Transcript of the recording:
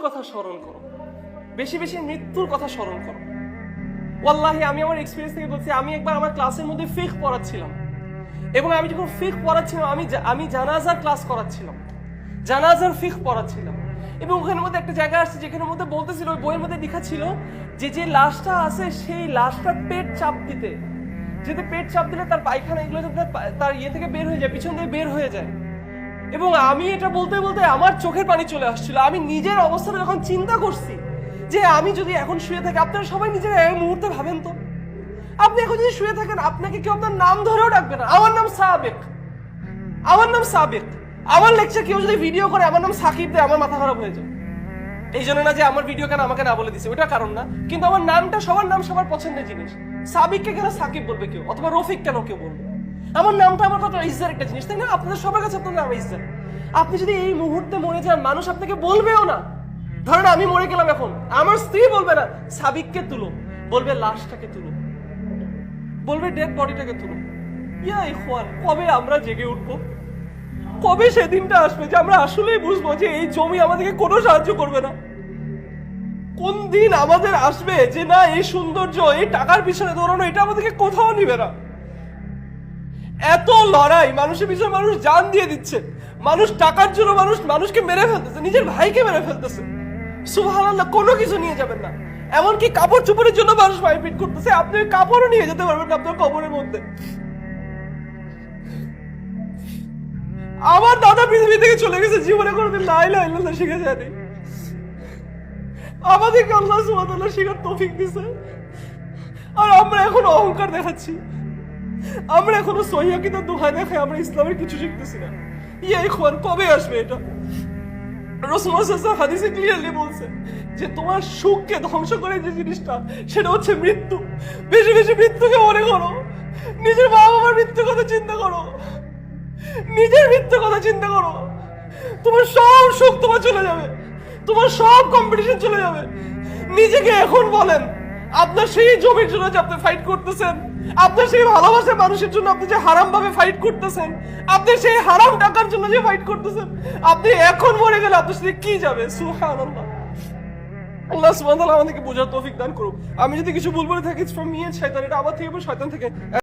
কথা স্মরণ করো। বেশি বেশি মৃত্যুর কথা স্মরণ করো। ওয়াল্লাহি, আমি আমার এক্সপিরিয়েন্স থেকে বলছি, আমি একবার আমার ক্লাসের মধ্যে ফিক পড়াচ্ছিলাম। এবং আমি যখন ফিক পড়াচ্ছিলাম, আমি আমি জানাজার ক্লাস করাচ্ছিলাম। জানাজার ফিক পড়াচ্ছিলাম। এবং ওখানের মধ্যে একটা জায়গা আসছে যেখানের মধ্যে বলতেছিল, ওই বইয়ের মধ্যে লেখা ছিল যে যে লাশটা আছে, সেই লাশটা পেট চাপ দিতে। যেতে পেট চাপ দিলে তার পায়খানা এগুলো তার ইয়ে থেকে বের হয়ে যায়, পিছন থেকে বের হয়ে যায় এবং আমি এটা বলতে বলতে আমার চোখের পানি চলে আসছিল। আমি নিজের অবস্থাটা যখন চিন্তা করছি যে আমি যদি এখন শুয়ে থাকি, আপনারা সবাই নিজের এই মুহূর্তে ভাবেন তো? আপনি এখন যদি শুয়ে থাকেন, আপনাকে কেউ আপনার নাম ধরেও ডাকবে না। আমার নাম সাবেক। আমার নাম সাবেক। আমার লেকচার কেউ যদি ভিডিও করে, আমার নাম সাকিব দেয়, আমার মাথা খারাপ হয়ে যায়। এই জন্য না যে আমার ভিডিও কেন আমাকে না বলে দিছে ওটা কারণ না। কিন্তু আমার নামটা সবার নাম সবার পছন্দের জিনিস। সাবিককে কেন সাকিব বলবে কেউ? অথবা রফিক কেন কেউ বলবে? আমার নামটা আমার কত ইজ্জার একটা জিনিস, তাই না? আপনাদের সবার কাছে আপনার নাম ইজ্জার আপনি যদি এই মুহূর্তে মরে যান, মানুষ আপনাকে বলবেও না। ধরেন আমি মরে গেলাম এখন। আমার স্ত্রী বলবে না, সাবিককে তুলো। বলবে, লাশটাকে তুলো। বলবে ডেড বডিটাকে তুলো। ইয়া ইখওয়ান, কবে আমরা জেগে উঠবো? কবে সেদিনটা আসবে যে আমরা আসলেই বুঝব যে এই জমি আমাদেরকে কোনো সাহায্য করবে না? কোন দিন আমাদের আসবে যে, না, এই সৌন্দর্য, এই টাকার পিছনে দৌড়ানো, এটা আমাদেরকে কোথাও নিবে না। এত লড়াই, মানুষের পিছনে মানুষ জান দিয়ে দিচ্ছে। মানুষ টাকার জন্য মানুষ মানুষকে মেরে ফেলতেছে, নিজের ভাইকে মেরে ফেলতেছে। সুবহানাল্লাহ, কোনো কিছু নিয়ে যাবেন না। এমনকি কাপড় চোপড়ের জন্য মানুষ মারপিট করতেছে, আপনি ওই কাপড়ও নিয়ে যেতে পারবেন না আপনার কবরের মধ্যে। আমার দাদা পৃথিবী থেকে চলে গেছে, জীবনে কোনোদিন লাই লাই ইল্লাল্লাহ শিখে যায়নি। আমাদেরকে আল্লাহ সুবহানাল্লাহ শিখার তৌফিক দিছে আর আমরা এখন অহংকার দেখাচ্ছি। আমরা এখনও সহিয়াকিত দোহাই দেখাই আমরা ইসলামের কিছু শিখতেছি না। ইয়ে ইখওয়ান, কবে আসবে এটা? সাল্লাল্লাহু হাদিসে ক্লিয়ারলি বলছে যে তোমার সুখকে ধ্বংস করে যে জিনিসটা, সেটা হচ্ছে মৃত্যু। বেশি বেশি মৃত্যুকে মনে করো। নিজের মা বাবার মৃত্যুর কথা চিন্তা করো। নিজের মৃত্যুর কথা চিন্তা করো। তোমার সব সুখ তোমার চলে যাবে। তোমার সব কম্পিটিশন চলে যাবে। নিজেকে এখন বলেন, আপনার সেই জমির জন্য যে আপনি ফাইট করতেছেন আপনার সেই ভালোবাসার মানুষের জন্য আপনি যে হারাম ভাবে ফাইট করতেছেন, আপনি সেই হারাম টাকার জন্য যে ফাইট করতেছেন, আপনি এখন মরে গেলে আপনার সাথে কি যাবে? সুবহানাল্লাহ। আল্লাহ তাআলা আমাদেরকে বোঝার তৌফিক দান করুক। আমি যদি কিছু ভুল বলে থাকি ফ্রম মি এন্ড শয়তান এটা আমার থেকে এবং শয়তান থেকে।